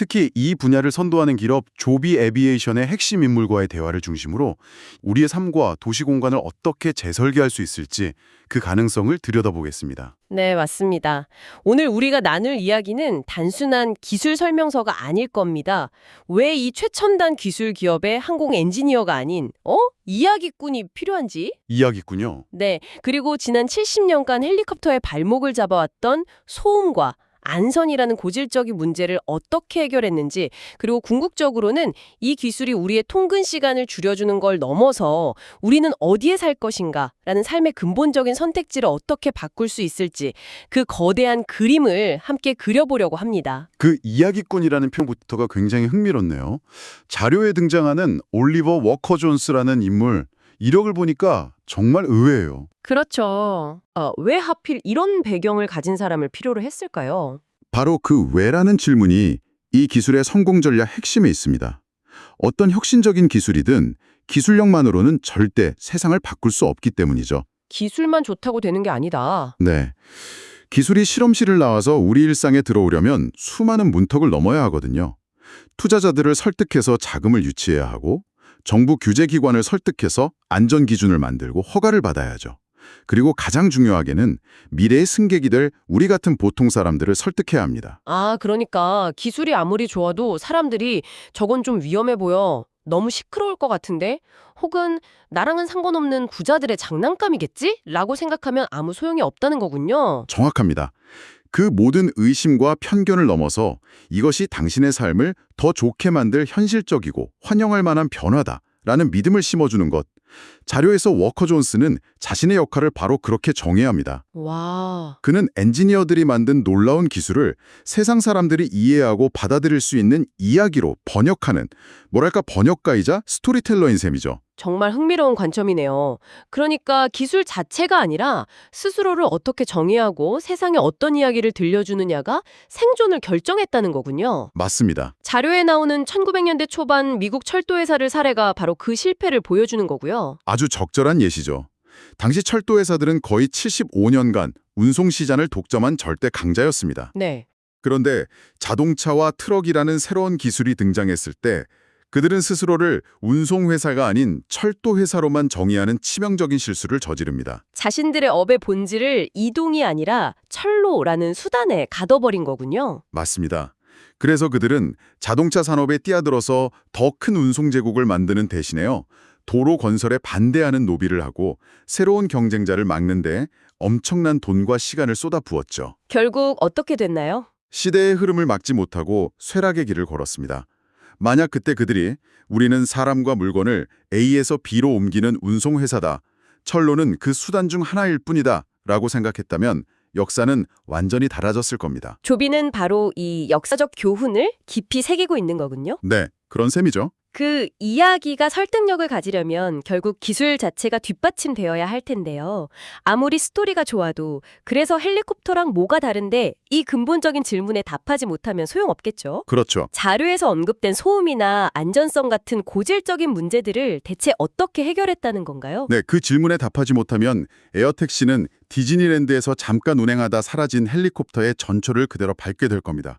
특히 이 분야를 선도하는 기업 조비 에비에이션의 핵심 인물과의 대화를 중심으로 우리의 삶과 도시 공간을 어떻게 재설계할 수 있을지 그 가능성을 들여다보겠습니다. 네, 맞습니다. 오늘 우리가 나눌 이야기는 단순한 기술 설명서가 아닐 겁니다. 왜 이 최첨단 기술 기업의 항공 엔지니어가 아닌 어? 이야기꾼이 필요한지? 이야기군요. 네, 그리고 지난 70년간 헬리콥터의 발목을 잡아왔던 소음과 안선이라는 고질적인 문제를 어떻게 해결했는지, 그리고 궁극적으로는 이 기술이 우리의 통근 시간을 줄여주는 걸 넘어서 우리는 어디에 살 것인가라는 삶의 근본적인 선택지를 어떻게 바꿀 수 있을지 그 거대한 그림을 함께 그려보려고 합니다. 그 이야기꾼이라는 표현부터가 굉장히 흥미롭네요. 자료에 등장하는 올리버 워커 존스라는 인물 이력을 보니까 정말 의외예요. 그렇죠. 어, 왜 하필 이런 배경을 가진 사람을 필요로 했을까요? 바로 그 왜라는 질문이 이 기술의 성공 전략 핵심에 있습니다. 어떤 혁신적인 기술이든 기술력만으로는 절대 세상을 바꿀 수 없기 때문이죠. 기술만 좋다고 되는 게 아니다. 네. 기술이 실험실을 나와서 우리 일상에 들어오려면 수많은 문턱을 넘어야 하거든요. 투자자들을 설득해서 자금을 유치해야 하고 정부 규제기관을 설득해서 안전기준을 만들고 허가를 받아야죠. 그리고 가장 중요하게는 미래의 승객이 될 우리 같은 보통 사람들을 설득해야 합니다. 아, 그러니까 기술이 아무리 좋아도 사람들이 저건 좀 위험해 보여. 너무 시끄러울 것 같은데? 혹은 나랑은 상관없는 부자들의 장난감이겠지? 라고 생각하면 아무 소용이 없다는 거군요. 정확합니다. 그 모든 의심과 편견을 넘어서 이것이 당신의 삶을 더 좋게 만들 현실적이고 환영할 만한 변화다라는 믿음을 심어주는 것. 자료에서 워커 존스는 자신의 역할을 바로 그렇게 정해야 합니다. 와, 그는 엔지니어들이 만든 놀라운 기술을 세상 사람들이 이해하고 받아들일 수 있는 이야기로 번역하는 뭐랄까 번역가이자 스토리텔러인 셈이죠. 정말 흥미로운 관점이네요. 그러니까 기술 자체가 아니라 스스로를 어떻게 정의하고 세상에 어떤 이야기를 들려주느냐가 생존을 결정했다는 거군요. 맞습니다. 자료에 나오는 1900년대 초반 미국 철도회사를 사례가 바로 그 실패를 보여주는 거고요. 아주 적절한 예시죠. 당시 철도 회사들은 거의 75년간 운송 시장을 독점한 절대 강자였습니다. 네. 그런데 자동차와 트럭이라는 새로운 기술이 등장했을 때 그들은 스스로를 운송회사가 아닌 철도회사로만 정의하는 치명적인 실수를 저지릅니다. 자신들의 업의 본질을 이동이 아니라 철로라는 수단에 가둬버린 거군요. 맞습니다. 그래서 그들은 자동차 산업에 뛰어들어서 더 큰 운송 제국을 만드는 대신에요. 도로 건설에 반대하는 노비를 하고 새로운 경쟁자를 막는데 엄청난 돈과 시간을 쏟아부었죠. 결국 어떻게 됐나요? 시대의 흐름을 막지 못하고 쇠락의 길을 걸었습니다. 만약 그때 그들이 우리는 사람과 물건을 A에서 B로 옮기는 운송회사다. 철로는 그 수단 중 하나일 뿐이다. 라고 생각했다면 역사는 완전히 달라졌을 겁니다. 조비는 바로 이 역사적 교훈을 깊이 새기고 있는 거군요. 네, 그런 셈이죠. 그 이야기가 설득력을 가지려면 결국 기술 자체가 뒷받침되어야 할 텐데요. 아무리 스토리가 좋아도 그래서 헬리콥터랑 뭐가 다른데 이 근본적인 질문에 답하지 못하면 소용없겠죠. 그렇죠. 자료에서 언급된 소음이나 안전성 같은 고질적인 문제들을 대체 어떻게 해결했다는 건가요? 네, 그 질문에 답하지 못하면 에어택시는 디즈니랜드에서 잠깐 운행하다 사라진 헬리콥터의 전초를 그대로 밟게 될 겁니다.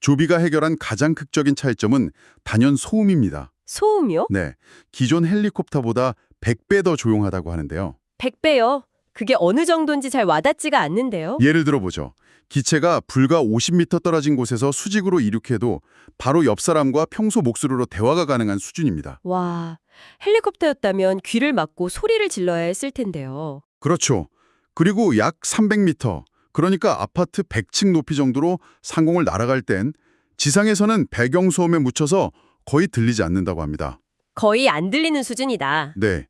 조비가 해결한 가장 극적인 차이점은 단연 소음입니다. 소음이요? 네, 기존 헬리콥터보다 100배 더 조용하다고 하는데요. 100배요. 그게 어느 정도인지 잘 와닿지가 않는데요. 예를 들어보죠. 기체가 불과 50m 떨어진 곳에서 수직으로 이륙해도 바로 옆 사람과 평소 목소리로 대화가 가능한 수준입니다. 와, 헬리콥터였다면 귀를 막고 소리를 질러야 했을 텐데요. 그렇죠. 그리고 약 300m, 그러니까 아파트 100층 높이 정도로 상공을 날아갈 땐 지상에서는 배경 소음에 묻혀서 거의 들리지 않는다고 합니다. 거의 안 들리는 수준이다. 네,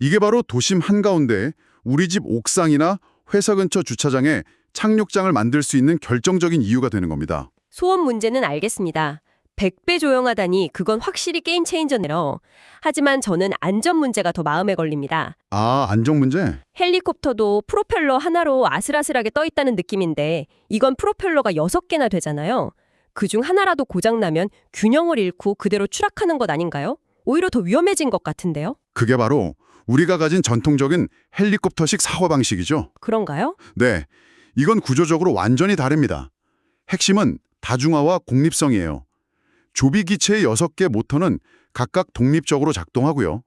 이게 바로 도심 한가운데 우리 집 옥상이나 회사 근처 주차장에 착륙장을 만들 수 있는 결정적인 이유가 되는 겁니다. 소음 문제는 알겠습니다. 100배 조용하다니 그건 확실히 게임 체인저네요. 하지만 저는 안전 문제가 더 마음에 걸립니다. 아, 안정 문제? 헬리콥터도 프로펠러 하나로 아슬아슬하게 떠 있다는 느낌인데 이건 프로펠러가 6개나 되잖아요. 그중 하나라도 고장나면 균형을 잃고 그대로 추락하는 것 아닌가요? 오히려 더 위험해진 것 같은데요? 그게 바로 우리가 가진 전통적인 헬리콥터식 사고 방식이죠. 그런가요? 네, 이건 구조적으로 완전히 다릅니다. 핵심은 다중화와 공립성이에요. 조비 기체의 6개 모터는 각각 독립적으로 작동하고요.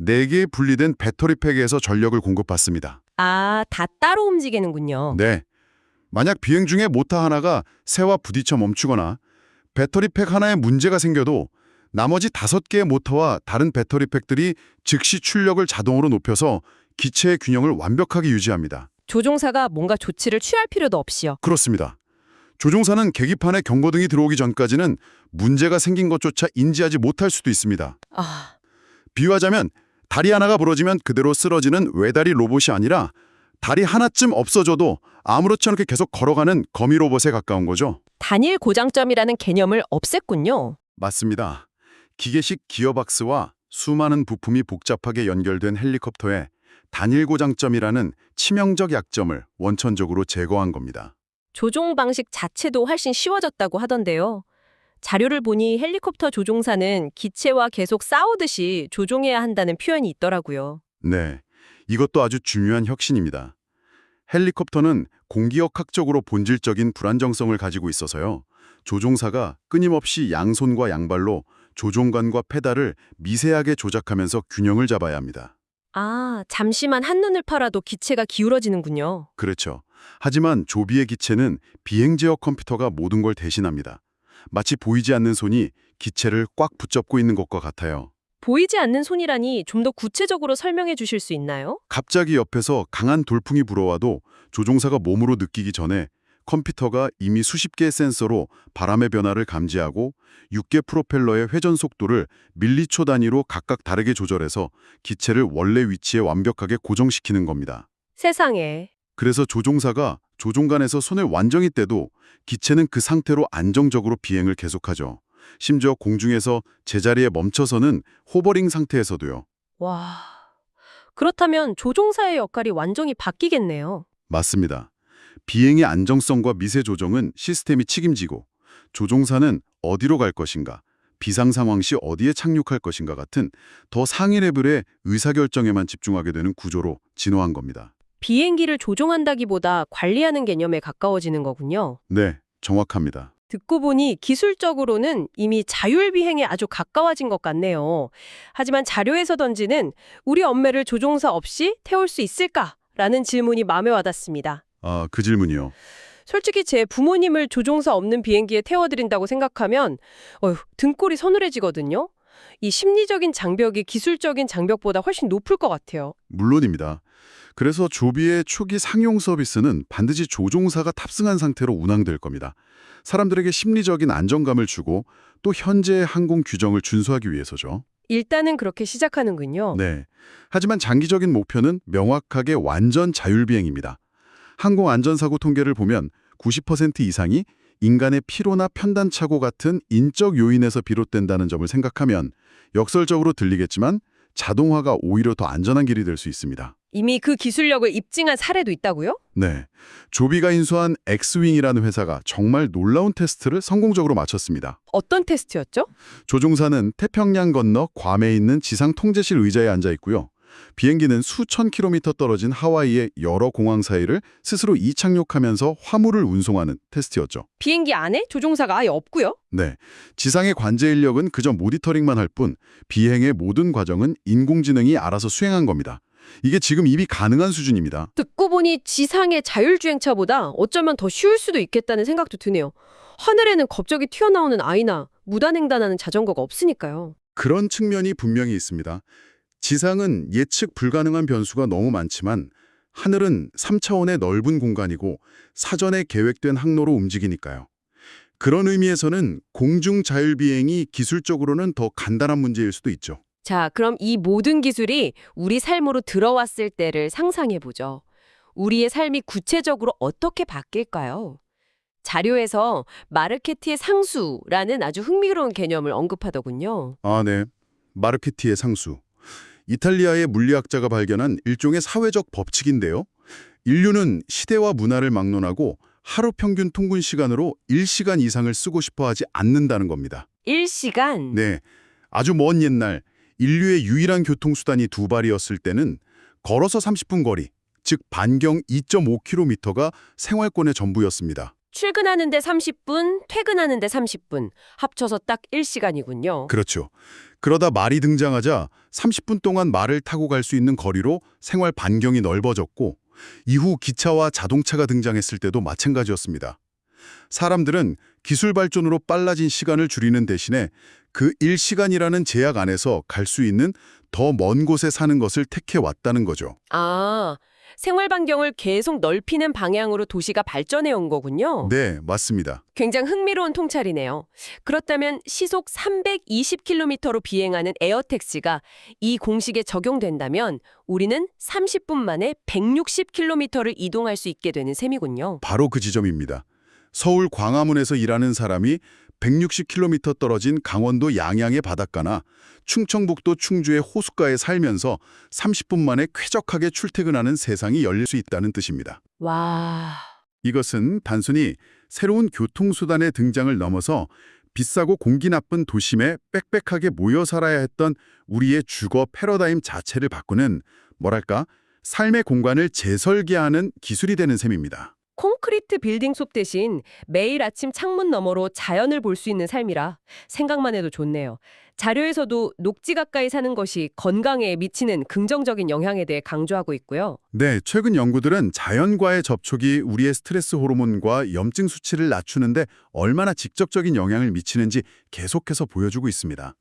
4개의 분리된 배터리 팩에서 전력을 공급받습니다. 아, 다 따로 움직이는군요. 네. 만약 비행 중에 모터 하나가 새와 부딪혀 멈추거나 배터리 팩 하나에 문제가 생겨도 나머지 다섯 개의 모터와 다른 배터리 팩들이 즉시 출력을 자동으로 높여서 기체의 균형을 완벽하게 유지합니다. 조종사가 뭔가 조치를 취할 필요도 없이요. 그렇습니다. 조종사는 계기판에 경고등이 들어오기 전까지는 문제가 생긴 것조차 인지하지 못할 수도 있습니다. 아, 비유하자면 다리 하나가 부러지면 그대로 쓰러지는 외다리 로봇이 아니라 다리 하나쯤 없어져도 아무렇지 않게 계속 걸어가는 거미 로봇에 가까운 거죠. 단일 고장점이라는 개념을 없앴군요. 맞습니다. 기계식 기어박스와 수많은 부품이 복잡하게 연결된 헬리콥터의 단일 고장점이라는 치명적 약점을 원천적으로 제거한 겁니다. 조종 방식 자체도 훨씬 쉬워졌다고 하던데요. 자료를 보니 헬리콥터 조종사는 기체와 계속 싸우듯이 조종해야 한다는 표현이 있더라고요. 네, 이것도 아주 중요한 혁신입니다. 헬리콥터는 공기역학적으로 본질적인 불안정성을 가지고 있어서요. 조종사가 끊임없이 양손과 양발로 조종관과 페달을 미세하게 조작하면서 균형을 잡아야 합니다. 아, 잠시만 한눈을 팔아도 기체가 기울어지는군요. 그렇죠. 하지만 조비의 기체는 비행제어 컴퓨터가 모든 걸 대신합니다. 마치 보이지 않는 손이 기체를 꽉 붙잡고 있는 것과 같아요. 보이지 않는 손이라니 좀 더 구체적으로 설명해 주실 수 있나요? 갑자기 옆에서 강한 돌풍이 불어와도 조종사가 몸으로 느끼기 전에 컴퓨터가 이미 수십 개의 센서로 바람의 변화를 감지하고 6개 프로펠러의 회전 속도를 밀리초 단위로 각각 다르게 조절해서 기체를 원래 위치에 완벽하게 고정시키는 겁니다. 세상에. 그래서 조종사가 조종관에서 손을 완전히 떼도 기체는 그 상태로 안정적으로 비행을 계속하죠. 심지어 공중에서 제자리에 멈춰서는 호버링 상태에서도요. 와. 그렇다면 조종사의 역할이 완전히 바뀌겠네요. 맞습니다. 비행의 안정성과 미세 조정은 시스템이 책임지고 조종사는 어디로 갈 것인가, 비상 상황 시 어디에 착륙할 것인가 같은 더 상위 레벨의 의사결정에만 집중하게 되는 구조로 진화한 겁니다. 비행기를 조종한다기보다 관리하는 개념에 가까워지는 거군요. 네, 정확합니다. 듣고 보니 기술적으로는 이미 자율비행에 아주 가까워진 것 같네요. 하지만 자료에서 던지는 우리 엄매를 조종사 없이 태울 수 있을까라는 질문이 마음에 와닿습니다. 아, 그 질문이요. 솔직히 제 부모님을 조종사 없는 비행기에 태워드린다고 생각하면 어휴, 등골이 서늘해지거든요. 이 심리적인 장벽이 기술적인 장벽보다 훨씬 높을 것 같아요. 물론입니다. 그래서 조비의 초기 상용 서비스는 반드시 조종사가 탑승한 상태로 운항될 겁니다. 사람들에게 심리적인 안정감을 주고 또 현재의 항공 규정을 준수하기 위해서죠. 일단은 그렇게 시작하는군요. 네. 하지만 장기적인 목표는 명확하게 완전 자율비행입니다. 항공 안전사고 통계를 보면 90% 이상이 인간의 피로나 편단착오 같은 인적 요인에서 비롯된다는 점을 생각하면 역설적으로 들리겠지만 자동화가 오히려 더 안전한 길이 될 수 있습니다. 이미 그 기술력을 입증한 사례도 있다고요? 네. 조비가 인수한 엑스윙이라는 회사가 정말 놀라운 테스트를 성공적으로 마쳤습니다. 어떤 테스트였죠? 조종사는 태평양 건너 괌에 있는 지상 통제실 의자에 앉아 있고요. 비행기는 수천 킬로미터 떨어진 하와이의 여러 공항 사이를 스스로 이착륙하면서 화물을 운송하는 테스트였죠. 비행기 안에 조종사가 아예 없고요. 네. 지상의 관제 인력은 그저 모니터링만 할 뿐 비행의 모든 과정은 인공지능이 알아서 수행한 겁니다. 이게 지금 이미 가능한 수준입니다. 듣고 보니 지상의 자율주행차보다 어쩌면 더 쉬울 수도 있겠다는 생각도 드네요. 하늘에는 갑자기 튀어나오는 아이나 무단횡단하는 자전거가 없으니까요. 그런 측면이 분명히 있습니다. 지상은 예측 불가능한 변수가 너무 많지만 하늘은 3차원의 넓은 공간이고 사전에 계획된 항로로 움직이니까요. 그런 의미에서는 공중 자율비행이 기술적으로는 더 간단한 문제일 수도 있죠. 자, 그럼 이 모든 기술이 우리 삶으로 들어왔을 때를 상상해 보죠. 우리의 삶이 구체적으로 어떻게 바뀔까요? 자료에서 마르케티의 상수라는 아주 흥미로운 개념을 언급하더군요. 아, 네. 마르케티의 상수. 이탈리아의 물리학자가 발견한 일종의 사회적 법칙인데요. 인류는 시대와 문화를 막론하고 하루 평균 통근 시간으로 1시간 이상을 쓰고 싶어 하지 않는다는 겁니다. 1시간. 네. 아주 먼 옛날 인류의 유일한 교통수단이 두 발이었을 때는 걸어서 30분 거리, 즉 반경 2.5km가 생활권의 전부였습니다. 출근하는데 30분, 퇴근하는데 30분. 합쳐서 딱 1시간이군요. 그렇죠. 그러다 말이 등장하자 30분 동안 말을 타고 갈 수 있는 거리로 생활 반경이 넓어졌고 이후 기차와 자동차가 등장했을 때도 마찬가지였습니다. 사람들은 기술 발전으로 빨라진 시간을 줄이는 대신에 그 1시간이라는 제약 안에서 갈 수 있는 더 먼 곳에 사는 것을 택해 왔다는 거죠. 아, 생활 반경을 계속 넓히는 방향으로 도시가 발전해 온 거군요. 네, 맞습니다. 굉장히 흥미로운 통찰이네요. 그렇다면 시속 320km로 비행하는 에어택시가 이 공식에 적용된다면 우리는 30분 만에 160km를 이동할 수 있게 되는 셈이군요. 바로 그 지점입니다. 서울 광화문에서 일하는 사람이 160km 떨어진 강원도 양양의 바닷가나 충청북도 충주의 호숫가에 살면서 30분 만에 쾌적하게 출퇴근하는 세상이 열릴 수 있다는 뜻입니다. 와... 이것은 단순히 새로운 교통수단의 등장을 넘어서 비싸고 공기 나쁜 도심에 빽빽하게 모여 살아야 했던 우리의 주거 패러다임 자체를 바꾸는 뭐랄까 삶의 공간을 재설계하는 기술이 되는 셈입니다. 콘크리트 빌딩 숲 대신 매일 아침 창문 너머로 자연을 볼 수 있는 삶이라 생각만 해도 좋네요. 자료에서도 녹지 가까이 사는 것이 건강에 미치는 긍정적인 영향에 대해 강조하고 있고요. 네, 최근 연구들은 자연과의 접촉이 우리의 스트레스 호르몬과 염증 수치를 낮추는데 얼마나 직접적인 영향을 미치는지 계속해서 보여주고 있습니다.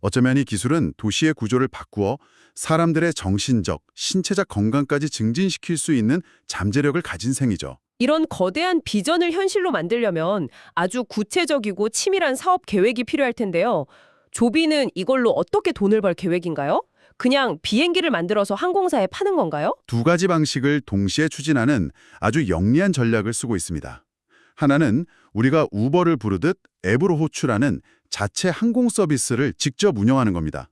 어쩌면 이 기술은 도시의 구조를 바꾸어 사람들의 정신적, 신체적 건강까지 증진시킬 수 있는 잠재력을 가진 셈이죠. 이런 거대한 비전을 현실로 만들려면 아주 구체적이고 치밀한 사업 계획이 필요할 텐데요. 조비는 이걸로 어떻게 돈을 벌 계획인가요? 그냥 비행기를 만들어서 항공사에 파는 건가요? 두 가지 방식을 동시에 추진하는 아주 영리한 전략을 쓰고 있습니다. 하나는 우리가 우버를 부르듯 앱으로 호출하는 자체 항공 서비스를 직접 운영하는 겁니다.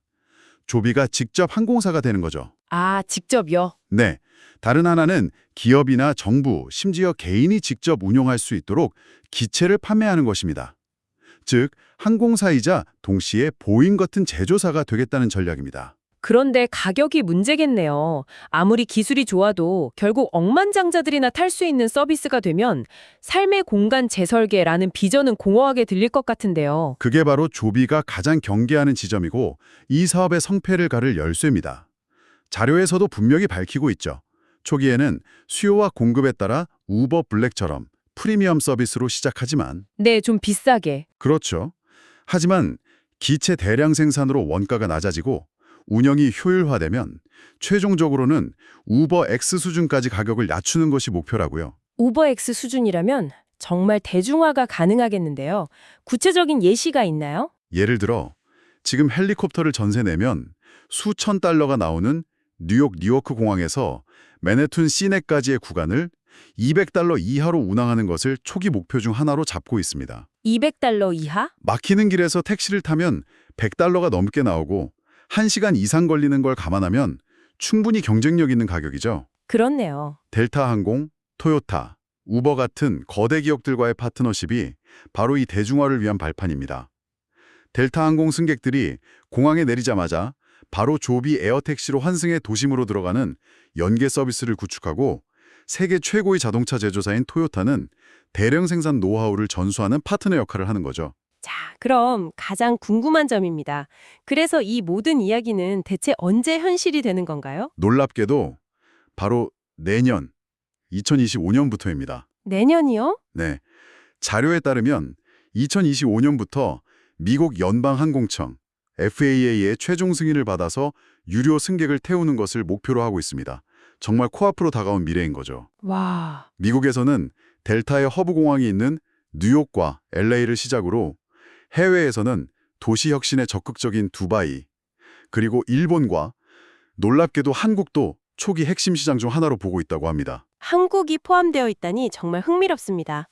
조비가 직접 항공사가 되는 거죠. 아, 직접요? 네. 다른 하나는 기업이나 정부, 심지어 개인이 직접 운영할 수 있도록 기체를 판매하는 것입니다. 즉, 항공사이자 동시에 보잉 같은 제조사가 되겠다는 전략입니다. 그런데 가격이 문제겠네요. 아무리 기술이 좋아도 결국 억만장자들이나 탈 수 있는 서비스가 되면 삶의 공간 재설계라는 비전은 공허하게 들릴 것 같은데요. 그게 바로 조비가 가장 경계하는 지점이고 이 사업의 성패를 가를 열쇠입니다. 자료에서도 분명히 밝히고 있죠. 초기에는 수요와 공급에 따라 우버 블랙처럼 프리미엄 서비스로 시작하지만 네, 좀 비싸게. 그렇죠. 하지만 기체 대량 생산으로 원가가 낮아지고 운영이 효율화되면 최종적으로는 우버 X 수준까지 가격을 낮추는 것이 목표라고요. 우버X 수준이라면 정말 대중화가 가능하겠는데요. 구체적인 예시가 있나요? 예를 들어 지금 헬리콥터를 전세 내면 수천 달러가 나오는 뉴욕 뉴워크 공항에서 맨해튼 시내까지의 구간을 200달러 이하로 운항하는 것을 초기 목표 중 하나로 잡고 있습니다. 200달러 이하? 막히는 길에서 택시를 타면 100달러가 넘게 나오고 1시간 이상 걸리는 걸 감안하면 충분히 경쟁력 있는 가격이죠. 그렇네요. 델타 항공, 토요타, 우버 같은 거대 기업들과의 파트너십이 바로 이 대중화를 위한 발판입니다. 델타 항공 승객들이 공항에 내리자마자 바로 조비 에어택시로 환승해 도심으로 들어가는 연계 서비스를 구축하고 세계 최고의 자동차 제조사인 토요타는 대량 생산 노하우를 전수하는 파트너 역할을 하는 거죠. 자, 그럼 가장 궁금한 점입니다. 그래서 이 모든 이야기는 대체 언제 현실이 되는 건가요? 놀랍게도 바로 내년 2025년부터입니다. 내년이요? 네. 자료에 따르면 2025년부터 미국 연방항공청 FAA의 최종 승인을 받아서 유료 승객을 태우는 것을 목표로 하고 있습니다. 정말 코앞으로 다가온 미래인 거죠. 와, 미국에서는 델타의 허브 공항이 있는 뉴욕과 LA를 시작으로 해외에서는 도시 혁신에 적극적인 두바이, 그리고 일본과 놀랍게도 한국도 초기 핵심 시장 중 하나로 보고 있다고 합니다. 한국이 포함되어 있다니 정말 흥미롭습니다.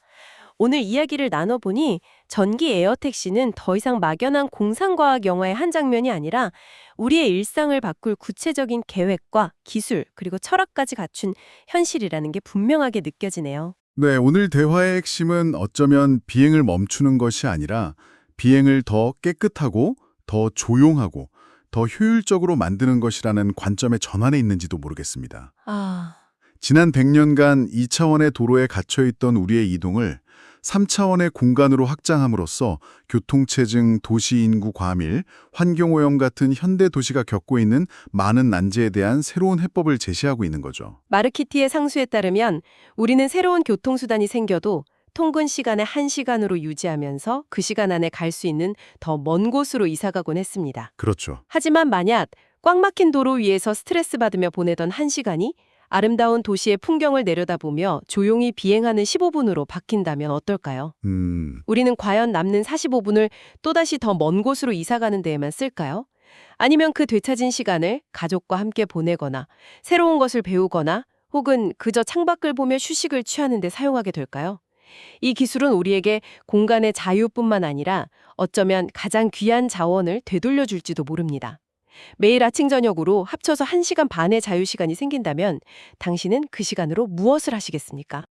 오늘 이야기를 나눠보니 전기 에어택시는 더 이상 막연한 공상과학 영화의 한 장면이 아니라 우리의 일상을 바꿀 구체적인 계획과 기술 그리고 철학까지 갖춘 현실이라는 게 분명하게 느껴지네요. 네, 오늘 대화의 핵심은 어쩌면 비행을 멈추는 것이 아니라 비행을 더 깨끗하고 더 조용하고 더 효율적으로 만드는 것이라는 관점의 전환에 있는지도 모르겠습니다. 아, 지난 100년간 2차원의 도로에 갇혀있던 우리의 이동을 3차원의 공간으로 확장함으로써 교통체증, 도시인구 과밀, 환경오염 같은 현대 도시가 겪고 있는 많은 난제에 대한 새로운 해법을 제시하고 있는 거죠. 마르키티의 상수에 따르면 우리는 새로운 교통수단이 생겨도 통근 시간을 1시간으로 유지하면서 그 시간 안에 갈 수 있는 더 먼 곳으로 이사가곤 했습니다. 그렇죠. 하지만 만약 꽉 막힌 도로 위에서 스트레스 받으며 보내던 1시간이 아름다운 도시의 풍경을 내려다보며 조용히 비행하는 15분으로 바뀐다면 어떨까요? 음, 우리는 과연 남는 45분을 또다시 더 먼 곳으로 이사가는 데에만 쓸까요? 아니면 그 되찾은 시간을 가족과 함께 보내거나 새로운 것을 배우거나 혹은 그저 창밖을 보며 휴식을 취하는 데 사용하게 될까요? 이 기술은 우리에게 공간의 자유뿐만 아니라 어쩌면 가장 귀한 자원을 되돌려 줄지도 모릅니다. 매일 아침 저녁으로 합쳐서 1시간 반의 자유 시간이 생긴다면 당신은 그 시간으로 무엇을 하시겠습니까?